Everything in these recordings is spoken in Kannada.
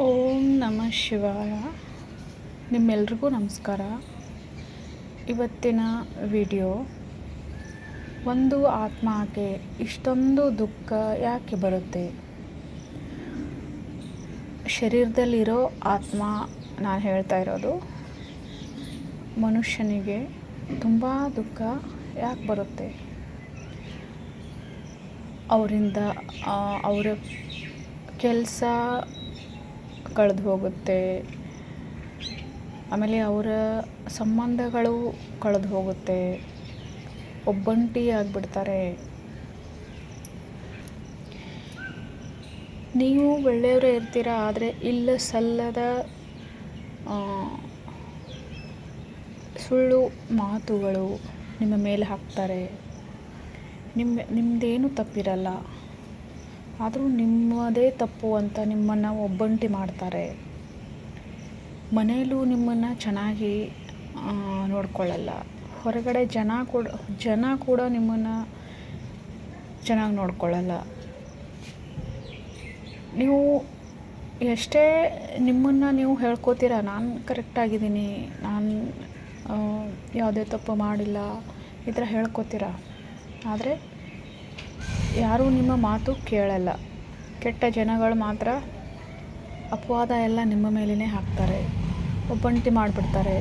ಓಂ ನಮಃ ಶಿವಾಯ. ನಿಮ್ಮೆಲ್ರಿಗೂ ನಮಸ್ಕಾರ. ಇವತ್ತಿನ ವಿಡಿಯೋ, ಒಂದು ಆತ್ಮಕ್ಕೆ ಇಷ್ಟೊಂದು ದುಃಖ ಯಾಕೆ ಬರುತ್ತೆ? ಶರೀರದಲ್ಲಿರೋ ಆತ್ಮ, ನಾನು ಹೇಳ್ತಾ ಇರೋದು, ಮನುಷ್ಯನಿಗೆ ತುಂಬ ದುಃಖ ಯಾಕೆ ಬರುತ್ತೆ? ಅವರಿಂದ ಅವರ ಕೆಲಸ ಕಳೆದು ಹೋಗುತ್ತೆ. ಆಮೇಲೆ ಅವರ ಸಂಬಂಧಗಳು ಕಳೆದು ಹೋಗುತ್ತೆ. ಒಬ್ಬಂಟಿ ಆಗಿಬಿಡ್ತಾರೆ. ನೀವು ಒಳ್ಳೆಯವರೇ ಇರ್ತೀರ, ಆದರೆ ಇಲ್ಲ ಸಲ್ಲದ ಸುಳ್ಳು ಮಾತುಗಳು ನಿಮ್ಮ ಮೇಲೆ ಹಾಕ್ತಾರೆ. ನಿಮ್ಮ ನಿಮ್ಮದೇನು ತಪ್ಪಿರಲ್ಲ. ಆದರೂ ನಿಮ್ಮದೇ ತಪ್ಪು ಅಂತ ನಿಮ್ಮನ್ನು ಒಬ್ಬಂಟಿ ಮಾಡ್ತಾರೆ. ಮನೆಯಲ್ಲೂ ನಿಮ್ಮನ್ನು ಚೆನ್ನಾಗಿ ನೋಡ್ಕೊಳ್ಳಲ್ಲ. ಹೊರಗಡೆ ಜನ ಕೂಡ ಜನ ಕೂಡ ನಿಮ್ಮನ್ನು ಚೆನ್ನಾಗಿ ನೋಡ್ಕೊಳ್ಳಲ್ಲ. ನೀವು ಎಷ್ಟೇ ನಿಮ್ಮನ್ನು ನೀವು ಹೇಳ್ಕೋತೀರ, ನಾನು ಕರೆಕ್ಟಾಗಿದ್ದೀನಿ ನಾನು ಯಾವುದೇ ತಪ್ಪು ಮಾಡಿಲ್ಲ, ಈ ಥರ ಹೇಳ್ಕೋತೀರ? ಆದರೆ ಯಾರೂ ನಿಮ್ಮ ಮಾತು ಕೇಳಲ್ಲ. ಕೆಟ್ಟ ಜನಗಳು ಮಾತ್ರ ಅಪವಾದ ಎಲ್ಲ ನಿಮ್ಮ ಮೇಲೇ ಹಾಕ್ತಾರೆ. ಒಬ್ಬಂಟಿ ಮಾಡಿಬಿಡ್ತಾರೆ.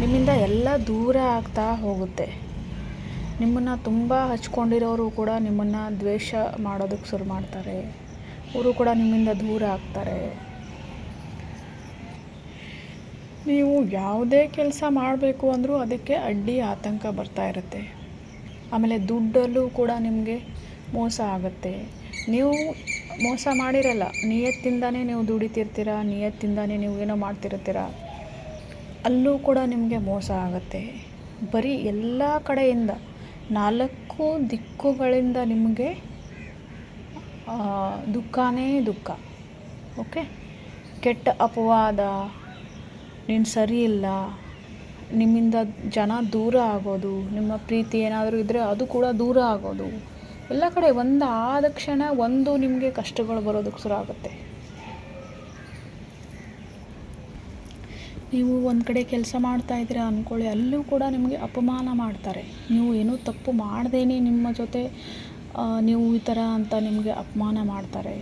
ನಿಮ್ಮಿಂದ ಎಲ್ಲ ದೂರ ಆಗ್ತಾ ಹೋಗುತ್ತೆ. ನಿಮ್ಮನ್ನು ತುಂಬ ಹಚ್ಕೊಂಡಿರೋರು ಕೂಡ ನಿಮ್ಮನ್ನು ದ್ವೇಷ ಮಾಡೋದಕ್ಕೆ ಶುರು ಮಾಡ್ತಾರೆ. ಅವರು ಕೂಡ ನಿಮ್ಮಿಂದ ದೂರ ಆಗ್ತಾರೆ. ನೀವು ಯಾವುದೇ ಕೆಲಸ ಮಾಡಬೇಕು ಅಂದರೂ ಅದಕ್ಕೆ ಅಡ್ಡಿ ಆತಂಕ ಬರ್ತಾ ಇರುತ್ತೆ. ಆಮೇಲೆ ದುಡ್ಡಲ್ಲೂ ಕೂಡ ನಿಮಗೆ ಮೋಸ ಆಗುತ್ತೆ. ನೀವು ಮೋಸ ಮಾಡಿರಲ್ಲ, ನಿಯತ್ತಿಂದನೇ ನೀವು ದುಡಿತಿರ್ತೀರ, ನಿಯತ್ತಿಂದನೇ ನೀವು ಏನೋ ಮಾಡ್ತಿರ್ತೀರ ಅಲ್ಲೂ ಕೂಡ ನಿಮಗೆ ಮೋಸ ಆಗುತ್ತೆ. ಬರೀ ಎಲ್ಲ ಕಡೆಯಿಂದ, ನಾಲ್ಕು ದಿಕ್ಕುಗಳಿಂದ ನಿಮಗೆ ದುಃಖನೇ ದುಃಖ. ಓಕೆ? ಕೆಟ್ಟ ಅಪವಾದ, ನೀನು ಸರಿ ಇಲ್ಲ, ನಿಮ್ಮಿಂದ ಜನ ದೂರ ಆಗೋದು, ನಿಮ್ಮ ಪ್ರೀತಿ ಏನಾದರೂ ಇದ್ದರೆ ಅದು ಕೂಡ ದೂರ ಆಗೋದು. ಎಲ್ಲ ಕಡೆ ಒಂದು ಆದ ಕ್ಷಣ ಒಂದು ನಿಮಗೆ ಕಷ್ಟಗಳು ಬರೋದಕ್ಕೆ ಶುರು ಆಗುತ್ತೆ. ನೀವು ಒಂದು ಕಡೆ ಕೆಲಸ ಮಾಡ್ತಾ ಇದ್ದೀರಾ ಅಂದ್ಕೊಳ್ಳಿ ಅಲ್ಲೂ ಕೂಡ ನಿಮಗೆ ಅಪಮಾನ ಮಾಡ್ತಾರೆ. ನೀವು ಏನೂ ತಪ್ಪು ಮಾಡ್ದೇನೆ ನಿಮ್ಮ ಜೊತೆ ನೀವು ಈ ಥರ ಅಂತ ನಿಮಗೆ ಅಪಮಾನ ಮಾಡ್ತಾರೆ.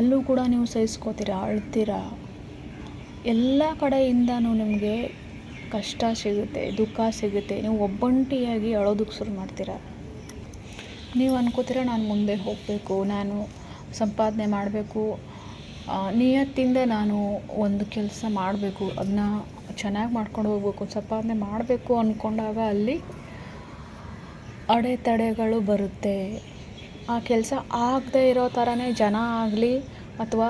ಅಲ್ಲೂ ಕೂಡ ನೀವು ಸಹಿಸ್ಕೋತೀರಾ, ಅಳ್ತೀರಾ? ಎಲ್ಲ ಕಡೆಯಿಂದನೂ ನಿಮಗೆ ಕಷ್ಟ ಸಿಗುತ್ತೆ, ದುಃಖ ಸಿಗುತ್ತೆ. ನೀವು ಒಬ್ಬಂಟಿಯಾಗಿ ಅಳೋದಕ್ಕೆ ಶುರು ಮಾಡ್ತೀರಾ. ನೀವು ಅನ್ಕೋತೀರ ನಾನು ಮುಂದೆ ಹೋಗಬೇಕು, ನಾನು ಸಂಪಾದನೆ ಮಾಡಬೇಕು ನಿಯತ್ತಿಂದ ನಾನು ಒಂದು ಕೆಲಸ ಮಾಡಬೇಕು ಅದನ್ನ ಚೆನ್ನಾಗಿ ಮಾಡ್ಕೊಂಡು ಹೋಗ್ಬೇಕು, ಸಂಪಾದನೆ ಮಾಡಬೇಕು ಅಂದ್ಕೊಂಡಾಗ ಅಲ್ಲಿ ಅಡೆತಡೆಗಳು ಬರುತ್ತೆ. ಆ ಕೆಲಸ ಆಗದೇ ಇರೋ ಥರನೇ ಜನ ಆಗಲಿ ಅಥವಾ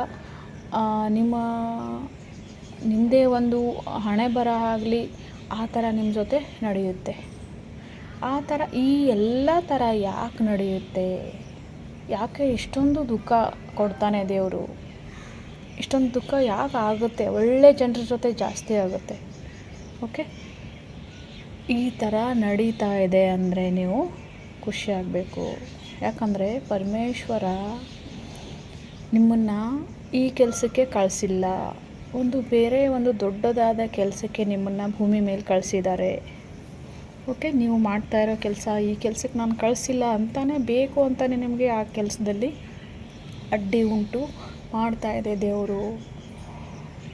ನಿಮ್ಮ ನಿಮ್ಮದೇ ಒಂದು ಹಣೆ ಬರ ಆಗಲಿ ಆ ಥರ ನಿಮ್ಮ ಜೊತೆ ನಡೆಯುತ್ತೆ. ಆ ಥರ ಈ ಎಲ್ಲ ಥರ ಯಾಕೆ ನಡೆಯುತ್ತೆ? ಯಾಕೆ ಇಷ್ಟೊಂದು ದುಃಖ ಕೊಡ್ತಾನೆ ದೇವರು? ಇಷ್ಟೊಂದು ದುಃಖ ಯಾಕೆ ಆಗುತ್ತೆ? ಒಳ್ಳೆ ಜನರ ಜೊತೆ ಜಾಸ್ತಿ ಆಗುತ್ತೆ. ಓಕೆ ಈ ಥರ ನಡೀತಾ ಇದೆ ಅಂದರೆ ನೀವು ಖುಷಿಯಾಗಬೇಕು ಯಾಕಂದರೆ ಪರಮೇಶ್ವರ ನಿಮ್ಮನ್ನು ಈ ಕೆಲಸಕ್ಕೆ ಕಳಿಸಿಲ್ಲ. ಒಂದು ಬೇರೆ ಒಂದು ದೊಡ್ಡದಾದ ಕೆಲಸಕ್ಕೆ ನಿಮ್ಮನ್ನು ಭೂಮಿ ಮೇಲೆ ಕಳಿಸಿದ್ದಾರೆ. ಓಕೆ, ನೀವು ಮಾಡ್ತಾ ಇರೋ ಕೆಲಸ, ಈ ಕೆಲಸಕ್ಕೆ ನಾನು ಕಳಿಸಿಲ್ಲ ಅಂತಲೇ ಬೇಕು ಅಂತಲೇ ನಿಮಗೆ ಆ ಕೆಲಸದಲ್ಲಿ ಅಡ್ಡಿ ಉಂಟು. ಮಾಡ್ತಾ ಇದೆ ದೇವರು.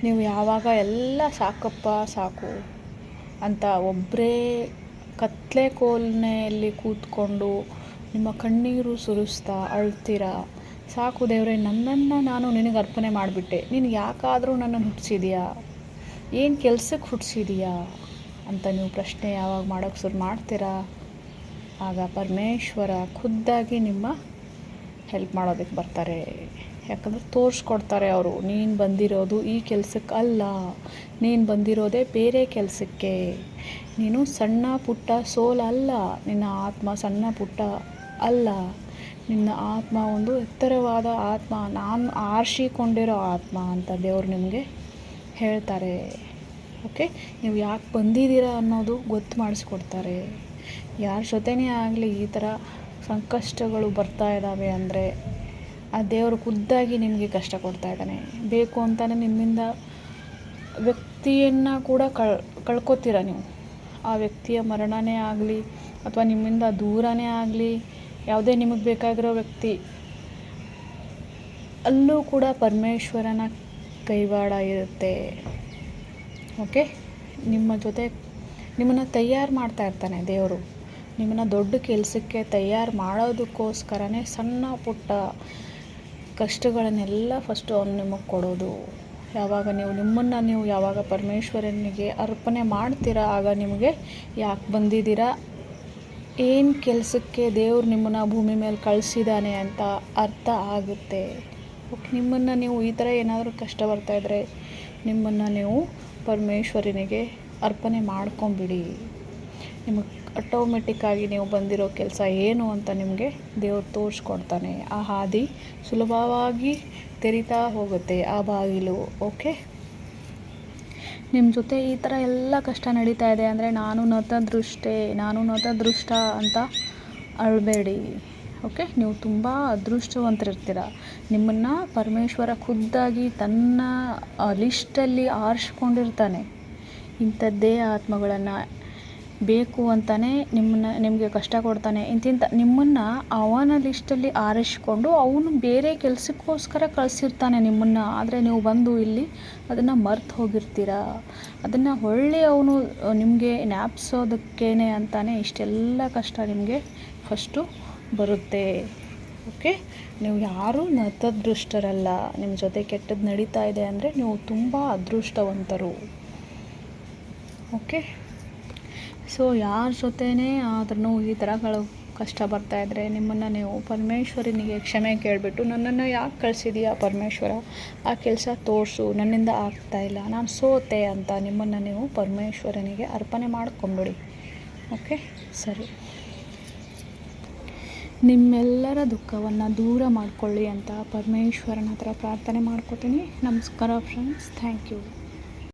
ನೀವು ಯಾವಾಗ ಎಲ್ಲ ಸಾಕಪ್ಪ, ಸಾಕು ಅಂತ ಒಬ್ಬರೇ ಕತ್ಲೆ ಕೋಲ್ನೆಯಲ್ಲಿ ಕೂತ್ಕೊಂಡು ನಿಮ್ಮ ಕಣ್ಣೀರು ಸುರಿಸ್ತಾ ಅಳ್ತೀರಾ? ಸಾಕು ದೇವರೇ, ನನ್ನನ್ನು ನಾನು ನಿನಗೆ ಅರ್ಪಣೆ ಮಾಡಿಬಿಟ್ಟೆ. ನೀನು ಯಾಕಾದರೂ ನನ್ನನ್ನು ಹುಟ್ಟಿಸಿದೀಯಾ ಏನು ಕೆಲಸಕ್ಕೆ ಹುಟ್ಟಿಸಿದೀಯಾ ಅಂತ ನೀವು ಪ್ರಶ್ನೆ ಯಾವಾಗ ಮಾಡೋಕ್ಕೆ ಶುರು ಮಾಡ್ತೀರಾ? ಆಗ ಪರಮೇಶ್ವರ ಖುದ್ದಾಗಿ ನಿಮ್ಮ ಹೆಲ್ಪ್ ಮಾಡೋದಕ್ಕೆ ಬರ್ತಾರೆ. ಯಾಕಂದರೆ ತೋರಿಸ್ಕೊಡ್ತಾರೆ ಅವರು, ನೀನು ಬಂದಿರೋದು ಈ ಕೆಲಸಕ್ಕೆ ಅಲ್ಲ. ನೀನು ಬಂದಿರೋದೇ ಬೇರೆ ಕೆಲಸಕ್ಕೆ. ನೀನು ಸಣ್ಣ ಪುಟ್ಟ ಸೋಲ್ ಅಲ್ಲ. ನಿನ್ನ ಆತ್ಮ ಸಣ್ಣ ಪುಟ್ಟ ಅಲ್ಲ. ನಿನ್ನ ಆತ್ಮ ಒಂದು ಎತ್ತರವಾದ ಆತ್ಮ. ನಾನು ಆರಿಸಿಕೊಂಡಿರೋ ಆತ್ಮ ಅಂತ ದೇವರು ನಿಮಗೆ ಹೇಳ್ತಾರೆ. ಓಕೆ? ನೀವು ಯಾಕೆ ಬಂದಿದ್ದೀರಾ ಅನ್ನೋದು ಗೊತ್ತು ಮಾಡಿಸ್ಕೊಡ್ತಾರೆ. ಯಾರ ಜೊತೆನೇ ಆಗಲಿ ಈ ಥರ ಸಂಕಷ್ಟಗಳು ಬರ್ತಾ ಇದ್ದಾವೆ ಅಂದರೆ ಆ ದೇವರು ಖುದ್ದಾಗಿ ನಿಮಗೆ ಕಷ್ಟ ಕೊಡ್ತಾ ಇದ್ದಾನೆ. ಬೇಕು ಅಂತಲೇ ನಿಮ್ಮಿಂದ ವ್ಯಕ್ತಿಯನ್ನು ಕೂಡ ಕಳ್, ಕಳ್ಕೊತೀರ ನೀವು? ಆ ವ್ಯಕ್ತಿಯ ಮರಣನೇ ಆಗಲಿ ಅಥವಾ ನಿಮ್ಮಿಂದ ದೂರನೇ ಆಗಲಿ ಯಾವುದೇ ನಿಮಗೆ ಬೇಕಾಗಿರೋ ವ್ಯಕ್ತಿ ಅಲ್ಲೂ ಕೂಡ ಪರಮೇಶ್ವರನ ಕೈವಾಡ ಇರುತ್ತೆ. ಓಕೆ? ನಿಮ್ಮ ಜೊತೆ ನಿಮ್ಮನ್ನು ತಯಾರು ಮಾಡ್ತಾ ಇರ್ತಾನೆ ದೇವರು. ನಿಮ್ಮನ್ನು ದೊಡ್ಡ ಕೆಲಸಕ್ಕೆ ತಯಾರು ಮಾಡೋದಕ್ಕೋಸ್ಕರನೇ ಸಣ್ಣ ಪುಟ್ಟ ಕಷ್ಟಗಳನ್ನೆಲ್ಲ ಫಸ್ಟು ಅವನು ನಿಮಗೆ ಕೊಡೋದು. ಯಾವಾಗ ನೀವು ನಿಮ್ಮನ್ನು ನೀವು ಯಾವಾಗ ಪರಮೇಶ್ವರನಿಗೆ ಅರ್ಪಣೆ ಮಾಡ್ತೀರಾ, ಆಗ ನಿಮಗೆ ಯಾಕೆ ಬಂದಿದ್ದೀರಾ? ಏನು ಕೆಲಸಕ್ಕೆ ದೇವ್ರು ನಿಮ್ಮನ್ನು ಭೂಮಿ ಮೇಲೆ ಕಳಿಸಿದ್ದಾನೆ ಅಂತ ಅರ್ಥ ಆಗುತ್ತೆ. ಓಕೆ, ನಿಮ್ಮನ್ನು ನೀವು ಈ ಥರ ಏನಾದರೂ ಕಷ್ಟ ಬರ್ತಾಯಿದ್ರೆ ನಿಮ್ಮನ್ನು ನೀವು ಪರಮೇಶ್ವರನಿಗೆ ಅರ್ಪಣೆ ಮಾಡ್ಕೊಂಬಿಡಿ. ನಿಮಗೆ ಆಟೋಮೆಟಿಕ್ಕಾಗಿ ನೀವು ಬಂದಿರೋ ಕೆಲಸ ಏನು ಅಂತ ನಿಮಗೆ ದೇವ್ರು ತೋರಿಸ್ಕೊಡ್ತಾನೆ. ಆ ಹಾದಿ ಸುಲಭವಾಗಿ ತೆರಿತಾ ಹೋಗುತ್ತೆ ಆ ಬಾಗಿಲು ಓಕೆ ನಿಮ್ಮ ಜೊತೆ ಈ ಥರ ಎಲ್ಲ ಕಷ್ಟ ನಡೀತಾ ಇದೆ ಅಂದರೆ ನಾನು ನತದೃಷ್ಟೇ, ನಾನು ನತದೃಷ್ಟ ಅಂತ ಅಳಬೇಡಿ. ಓಕೆ? ನೀವು ತುಂಬ ಅದೃಷ್ಟವಂತರಿರ್ತೀರ. ನಿಮ್ಮನ್ನು ಪರಮೇಶ್ವರ ಖುದ್ದಾಗಿ ತನ್ನ ಲಿಸ್ಟಲ್ಲಿ ಆರಿಸ್ಕೊಂಡಿರ್ತಾನೆ. ಇಂಥದ್ದೇ ಆತ್ಮಗಳನ್ನು. ಬೇಕು ಅಂತಾನೆ ನಿಮ್ಮನ್ನ, ನಿಮಗೆ ಕಷ್ಟ ಕೊಡ್ತಾನೆ. ಇಂತಿಂಥ ನಿಮ್ಮನ್ನು ಅವನ ಲಿಸ್ಟಲ್ಲಿ ಆರಿಸ್ಕೊಂಡು ಅವನು ಬೇರೆ ಕೆಲಸಕ್ಕೋಸ್ಕರ ಕಳಿಸಿರ್ತಾನೆ ನಿಮ್ಮನ್ನು. ಆದರೆ ನೀವು ಬಂದು ಇಲ್ಲಿ ಅದನ್ನು ಮರ್ತು ಹೋಗಿರ್ತೀರ. ಅದನ್ನು ಹೊಳ್ಳಿ ಅವನು, ನಿಮಗೆ ಜ್ಞಾಪಿಸೋದಕ್ಕೇನೆ ಅಂತಾನೆ ಇಷ್ಟೆಲ್ಲ ಕಷ್ಟ ನಿಮಗೆ ಫಸ್ಟು ಬರುತ್ತೆ. ಓಕೆ ನೀವು ಯಾರೂ ನತದೃಷ್ಟರಲ್ಲ. ನಿಮ್ಮ ಜೊತೆ ಕೆಟ್ಟದ್ದು ನಡೀತಾ ಇದೆ ಅಂದರೆ ನೀವು ತುಂಬ ಅದೃಷ್ಟವಂತರು. ಓಕೆ ಸೊ ಯಾರ ಜೊತೆನೇ ಆದ್ರೂ ಈ ಥರಗಳು ಕಷ್ಟ ಬರ್ತಾ ಇದ್ದರೆ ನಿಮ್ಮನ್ನು ನೀವು ಪರಮೇಶ್ವರನಿಗೆ ಕ್ಷಮೆ ಕೇಳಿಬಿಟ್ಟು ನನ್ನನ್ನು ಯಾಕೆ ಕಳಿಸಿದೀಯಾ ಪರಮೇಶ್ವರ? ಆ ಕೆಲಸ ತೋರಿಸು. ನನ್ನಿಂದ ಆಗ್ತಾ ಇಲ್ಲ. ನಾನು ಸೋತೆ ಅಂತ ನಿಮ್ಮನ್ನು ನೀವು ಪರಮೇಶ್ವರನಿಗೆ ಅರ್ಪಣೆ ಮಾಡ್ಕೊಂಬಿಡಿ ಓಕೆ ಸರಿ. ನಿಮ್ಮೆಲ್ಲರ ದುಃಖವನ್ನು ದೂರ ಮಾಡಿಕೊಳ್ಳಿ ಅಂತ ಪರಮೇಶ್ವರನ ಹತ್ರ ಪ್ರಾರ್ಥನೆ ಮಾಡ್ಕೋತೀನಿ. ನಮಸ್ಕಾರ ಫ್ರೆಂಡ್ಸ್ ಥ್ಯಾಂಕ್ ಯು